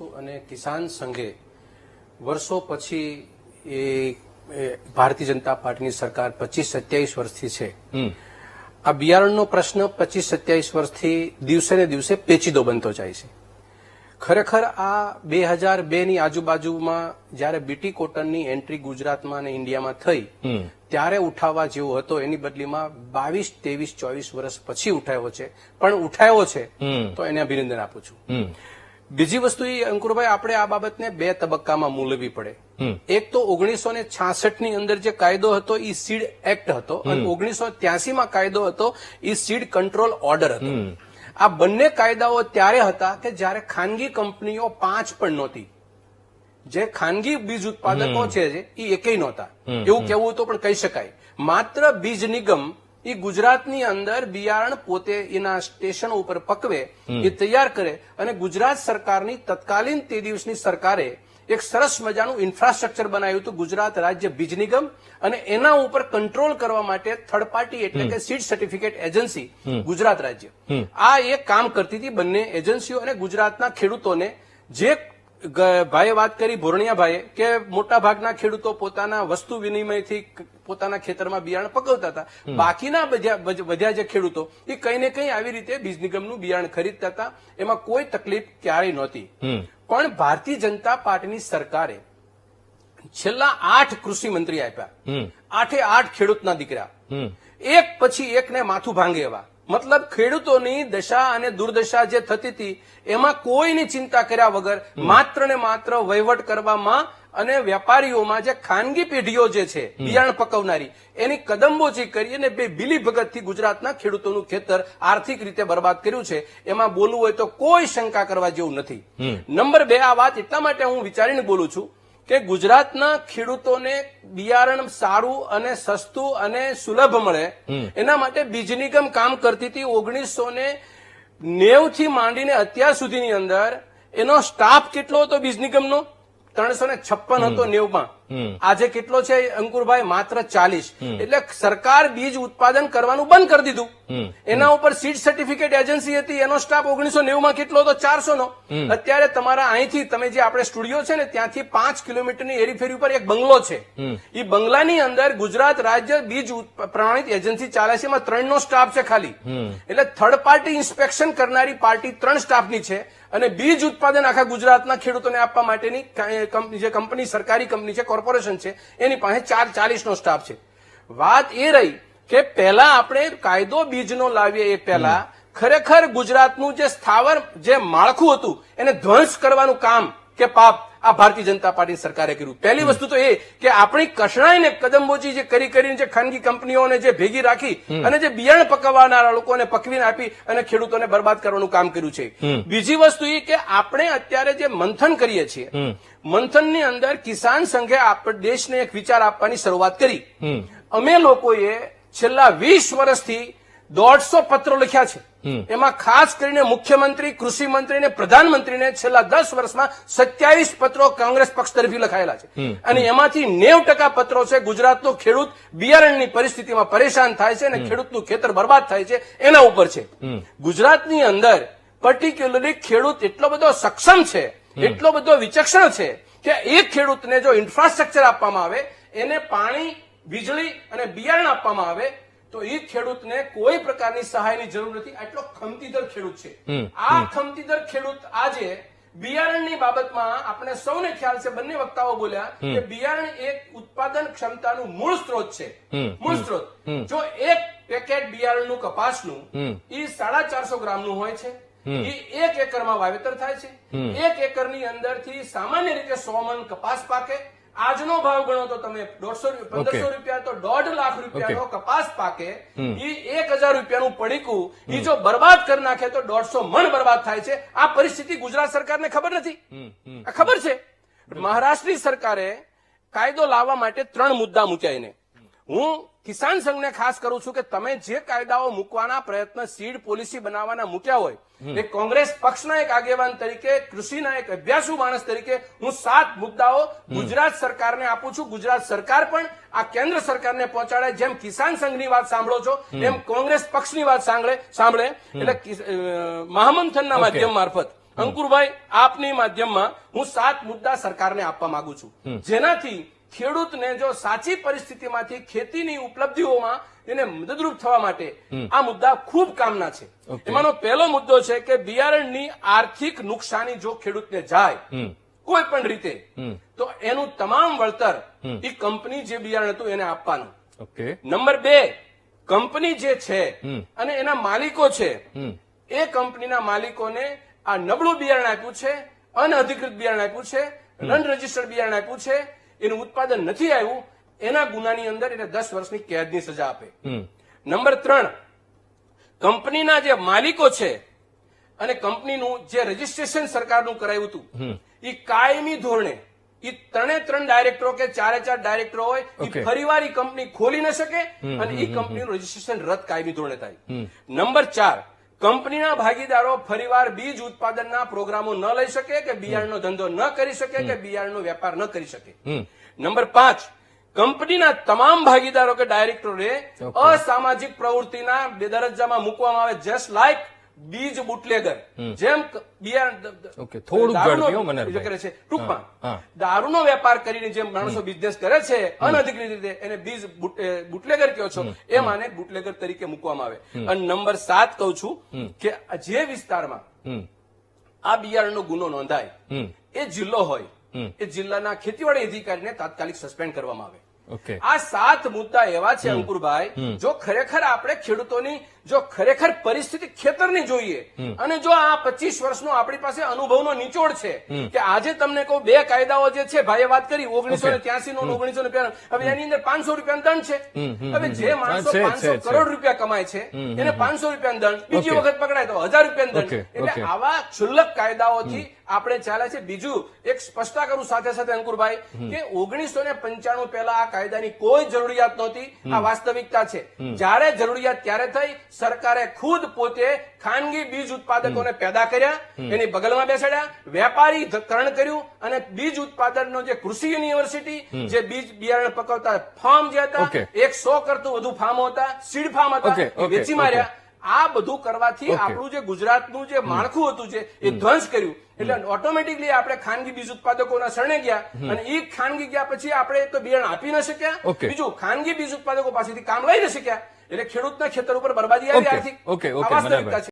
અને કિસાન સંઘે વર્ષો પછી એ એ ભારતીય જનતા પાર્ટીની સરકાર પચીસ સત્યાવીસ વર્ષથી છે. આ બિયારણનો પ્રશ્ન પચીસ સત્યાવીસ વર્ષથી દિવસે ને દિવસે પેચીદો બનતો જાય છે. ખરેખર આ બે હજાર બે ની આજુબાજુમાં જ્યારે બીટી કોટનની એન્ટ્રી ગુજરાતમાં અને ઇન્ડિયામાં થઈ ત્યારે ઉઠાવવા જેવો હતો. એની બદલીમાં બાવીસ ત્રેવીસ ચોવીસ વર્ષ પછી ઉઠાવ્યો છે. પણ ઉઠાવ્યો છે તો એને અભિનંદન આપું છું. બીજી વસ્તુ એ અંકુરભાઈ આપણે આ બાબતને બે તબક્કામાં મૂલવી પડે. એક તો ઓગણીસો ને છાસઠની અંદર જે કાયદો હતો એ સીડ એક્ટ હતો અને ઓગણીસો ત્યાસી માં કાયદો હતો એ સીડ કંટ્રોલ ઓર્ડર હતો. આ બંને કાયદાઓ ત્યારે હતા કે જ્યારે ખાનગી કંપનીઓ પાંચ પણ નહોતી. જે ખાનગી બીજ ઉત્પાદકો છે એ એકેય નહોતા. એવું કેવું તો પણ કહી શકાય. માત્ર બીજ નિગમ એ ગુજરાતની અંદર બિયારણ પોતે એના સ્ટેશનો ઉપર પકવે એ તૈયાર કરે અને ગુજરાત સરકારની તત્કાલીન તે દિવસની સરકારે એક સરસ મજાનું ઇન્ફ્રાસ્ટ્રક્ચર બનાવ્યું હતું ગુજરાત રાજ્ય બીજ નિગમ અને એના ઉપર કંટ્રોલ કરવા માટે થર્ડ પાર્ટી એટલે કે સીડ સર્ટિફિકેટ એજન્સી ગુજરાત રાજ્ય. આ એક કામ કરતી હતી બંને એજન્સીઓ અને ગુજરાતના ખેડૂતોને જે ભાઈએ વાત કરી ભોરણિયા ભાઈએ કે મોટા ભાગના ખેડૂતો પોતાના વસ્તુ વિનિમયથી પોતાના ખેતરમાં બિયારણ પકવતા હતા. બાકીના બધા જે ખેડૂતો એ કંઈ ને કંઈ આવી રીતે બીજ નિગમનું બિયારણ ખરીદતા હતા. એમાં કોઈ તકલીફ ક્યારેય નહોતી. પણ ભારતીય જનતા પાર્ટીની સરકારે છેલ્લા આઠ કૃષિ મંત્રી આપ્યા. આઠે આઠ ખેડૂતના દીકરા. એક પછી એકને માથું ભાંગે એવા. મતલબ ખેડૂતોની દશા અને દુર્દશા જે થતી હતી એમાં કોઈની ચિંતા કર્યા વગર માત્ર ને માત્ર વહીવટ કરવામાં અને વેપારીઓમાં જે ખાનગી પેઢીઓ જે છે બિયારણ પકવનારી એની કદમબોચી કરી અને બે બિલી ભગતથી ગુજરાતના ખેડૂતોનું ખેતર આર્થિક રીતે બરબાદ કર્યું છે. એમાં બોલવું હોય તો કોઈ શંકા કરવા જેવું નથી. નંબર બે આ વાત એટલા માટે હું વિચારીને બોલું છું કે ગુજરાતના ખેડૂતોને બિયારણ સારું અને સસ્તું અને સુલભ મળે એના માટે બીજ નિગમ કામ કરતી હતી ઓગણીસો ને નેવથી માંડીને અત્યાર સુધીની અંદર એનો સ્ટાફ કેટલો હતો બીજ નિગમનો? ત્રણસો ને છપ્પન હતો નેવમાં. આજે કેટલો છે અંકુરભાઈ? માત્ર ચાલીસ. એટલે સરકાર બીજ ઉત્પાદન કરવાનું બંધ કરી દીધું. એના ઉપર સીડ સર્ટિફિકેટ એજન્સી હતી. એનો સ્ટાફ ઓગણીસો નેવું માં કેટલો હતો? ચારસો નો અત્યારે તમારા અહીંથી તમે જે આપણે સ્ટુડિયો છે ને ત્યાંથી પાંચ કિલોમીટરની એરીફેરી ઉપર એક બંગલો છે. એ બંગલાની અંદર ગુજરાત રાજ્ય બીજ પ્રમાણિત એજન્સી ચાલે છે. એમાં ત્રણ નો સ્ટાફ છે ખાલી. એટલે થર્ડ પાર્ટી ઇન્સ્પેક્શન કરનારી પાર્ટી ત્રણ સ્ટાફની છે. અને બીજ ઉત્પાદન આખા ગુજરાતના ખેડૂતોને આપવા માટેની કંપની જે કંપની સરકારી કંપની છે કોર્પોરેશન છે એની પાસે ચાર ચાલીસનો સ્ટાફ છે. વાત એ રહી કે પહેલા આપણે કાયદો બીજનો લાવીએ એ પહેલા. ખરેખર ગુજરાતનું જે સ્થાવર જે માળખું હતું એને ધ્વંસ કરવાનું કામ કે પાપ આ ભારતીય જનતા પાર્ટી સરકારે કર્યું. પહેલી વસ્તુ તો એ કે આપણી કષણાઈને કદમબોજી જે કરી કરીને જે ખાનગી કંપનીઓને જે ભેગી રાખી અને જે બિયારણ પકવવાના લોકોને પકવીને આપી અને ખેડૂતોને બરબાદ કરવાનું કામ કર્યું છે. બીજી વસ્તુ એ કે આપણે અત્યારે જે મંથન કરીએ છીએ મંથનની અંદર કિસાન સંઘે દેશને એક વિચાર આપવાની શરૂઆત કરી. અમે લોકોએ છેલ્લા વીસ વર્ષથી દોઢસો પત્રો લખ્યા છે. એમાં ખાસ કરીને મુખ્યમંત્રી કૃષિ મંત્રી અને પ્રધાનમંત્રીને છેલ્લા દસ વર્ષમાં સત્યાવીસ પત્રો કોંગ્રેસ પક્ષ તરફી લખાયેલા છે. અને એમાંથી નેવ ટકા પત્રો છે ગુજરાતનો ખેડૂત બિયારણની પરિસ્થિતિમાં પરેશાન થાય છે અને ખેડૂતનું ખેતર બરબાદ થાય છે એના ઉપર છે. ગુજરાતની અંદર પર્ટિક્યુલરલી ખેડૂત એટલો બધો સક્ષમ છે એટલો બધો વિચક્ષણ છે કે એક ખેડૂતને જો ઇન્ફ્રાસ્ટ્રક્ચર આપવામાં આવે એને પાણી વીજળી અને બિયારણ આપવામાં આવે તો એ ખેડૂતને કોઈ પ્રકારની સહાયની જરૂર નથી. આટલો ખમતીદર ખેડૂત છે. આ ખમતીદર ખેડૂત આજે બિયારણની બાબતમાં આપણે સૌને ખ્યાલ છે બંને વક્તાઓ બોલ્યા કે બિયારણ એક ઉત્પાદન ક્ષમતાનું મૂળ સ્ત્રોત છે. મૂળ સ્ત્રોત. જો એક પેકેટ બિયારણનું કપાસનું એ સાડા ચારસો ગ્રામનું હોય છે. એ એક એકરમાં વાવેતર થાય છે. એક એકરની અંદરથી સામાન્ય રીતે સો મણ કપાસ પાકે. આજનો ભાવ ગણો તો તમે દોઢસો પંદરસો રૂપિયા તો દોઢ લાખ રૂપિયાનો કપાસ પાકે એ એક હજાર રૂપિયાનું પડીકું એ જો બરબાદ કરી નાખે તો દોઢસો મણ બરબાદ થાય છે. આ પરિસ્થિતિ ગુજરાત સરકારને ખબર નથી. આ ખબર છે? મહારાષ્ટ્રની સરકારે કાયદો લાવવા માટે ત્રણ મુદ્દા મૂક્યા એને. હું કિસાન સંઘને ખાસ કરું છું કે તમે જે કાયદાઓ મૂકવાના પ્રયત્ન સીડ પોલિસી બનાવવાના મૂક્યા હોય એ કોંગ્રેસ પક્ષના એક આગેવાન તરીકે કૃષિના એક અભ્યાસુ માણસ તરીકે હું સાત મુદ્દાઓ ગુજરાત સરકારને આપું છું. ગુજરાત સરકાર પણ આ કેન્દ્ર સરકારને પહોંચાડે. જેમ કિસાન સંઘની વાત સાંભળો છો એમ કોંગ્રેસ પક્ષની વાત સાંભળે સાંભળે. એટલે મહામંથનના માધ્યમ મારફત. અંકુરભાઈ આપની માધ્યમમાં હું સાત મુદ્દા સરકારને આપવા માંગુ છું. જેનાથી ખેડૂતને જો સાચી પરિસ્થિતિમાંથી ખેતીની ઉપલબ્ધિઓમાં એને મદદરૂપ થવા માટે આ મુદ્દા ખૂબ કામના છે. એમાંનો પહેલો મુદ્દો છે કે બિયારણની આર્થિક નુકસાની જો ખેડૂતને જાય કોઈ પણ રીતે તો એનું તમામ વળતર એ કંપની જે બિયારણ હતું એને આપવાનું. નંબર બે કંપની જે છે અને એના માલિકો છે એ કંપનીના માલિકોને આ નબળું બિયારણ આપ્યું છે અનઅધિકૃત બિયારણ આપ્યું છે નન રજીસ્ટર્ડ બિયારણ આપ્યું છે એનું ઉત્પાદન નથી આવ્યું એના ગુનાની અંદર એને દસ વર્ષની કેદની સજા આપે. નંબર ત્રણ કંપનીના જે માલિકો છે અને કંપનીનું જે રજીસ્ટ્રેશન સરકારનું કરાયું હતું એ કાયમી ધોરણે એ ત્રણે ત્રણ ડાયરેક્ટરો કે ચારે ચાર ડાયરેક્ટરો હોય. એ ફરીવાર એ કંપની ખોલી ન શકે અને એ કંપનીનું રજીસ્ટ્રેશન રદ કાયમી ધોરણે થાય. નંબર ચાર કંપનીના ભાગીદારો ફરીવાર બીજ ઉત્પાદનના પ્રોગ્રામો ન લઈ શકે કે બિયારણનો ધંધો ન કરી શકે કે બિયારણનો વેપાર ન કરી શકે. નંબર પાંચ કંપનીના તમામ ભાગીદારો કે ડાયરેક્ટરોને અસામાજિક પ્રવૃત્તિના બે દરજ્જામાં મૂકવામાં આવે જસ્ટ લાઈક બીજ બુટલેગર. જેમ બિયારણ ઓકે થોડું દારૂનો ઝડપી હો, મનોહરભાઈ. જે કરે છે ટૂંકમાં. દારૂનો વેપાર કરીને જેમ માણસો બિઝનેસ કરે છે અનધિકૃત રીતે એને બીજ બુટલેગર કહો છો એ માને બુટલેગર તરીકે મૂકવામાં આવે. અને નંબર સાત કહું છું કે જે વિસ્તારમાં આ બિયારણનો ગુનો નોંધાય એ જિલ્લો હોય એ જિલ્લાના ખેતીવાડી અધિકારીને તાત્કાલિક સસ્પેન્ડ કરવામાં આવે. આ સાત મુદ્દા એવા છે અંકુરભાઈ જો ખરેખર આપણે ખેડૂતોની જો ખરેખર પરિસ્થિતિ ખેતરની જોઈએ અને જો આ પચીસ વર્ષનો આપણી પાસે અનુભવનો નિચોડ છે કે આજે તમને કહું બે કાયદાઓ જે છે ભાઈએ વાત કરી ઓગણીસો ને ત્યાસી નો ઓગણીસો ને હવે એની અંદર પાંચસો રૂપિયા દંડ છે. હવે જે માણસો પાંચસો કરોડ રૂપિયા કમાય છે એને પાંચસો રૂપિયા દંડ. બીજી વખત પકડાય તો હજાર રૂપિયા દંડ. એટલે આવા ક્ષુલ્લક કાયદાઓથી આપણે ચાલે છે. બીજું એક સ્પષ્ટતા કરું સાથે સાથે અંકુરભાઈ કે ઓગણીસો ને પંચાણું પહેલા આ કાયદાની કોઈ જરૂરિયાત નહોતી. આ વાસ્તવિકતા છે. જ્યારે જરૂરિયાત ત્યારે થઈ સરકારે ખુદ પોતે ખાનગી બીજ ઉત્પાદકોને પેદા કર્યા એની બગલમાં બેસાડ્યા વેપારી કરણ કર્યું અને બીજ ઉત્પાદનનો જે કૃષિ યુનિવર્સિટી જે બીજ બિયારણ પકવતા ફાર્મ જે હતા. એક સો કરતું વધુ ફાર્મો હતા સીડ ફાર્મ હતા વેચી માર્યા. આ બધું કરવાથી આપણું જે ગુજરાતનું જે માળખું હતું છે એ ધ્વંસ કર્યું. એટલે ઓટોમેટિકલી આપણે ખાનગી બીજ ઉત્પાદકોના શરણે ગયા અને એ ખાનગી ગયા પછી આપણે તો બિયારણ આપી ન શક્યા. બીજું ખાનગી બીજ ઉત્પાદકો પાસેથી કામ લઈ ન શક્યા. એટલે ખેડૂતના ખેતર ઉપર બરબાદી આવી આર્થિક વાસ્તવિકતા છે.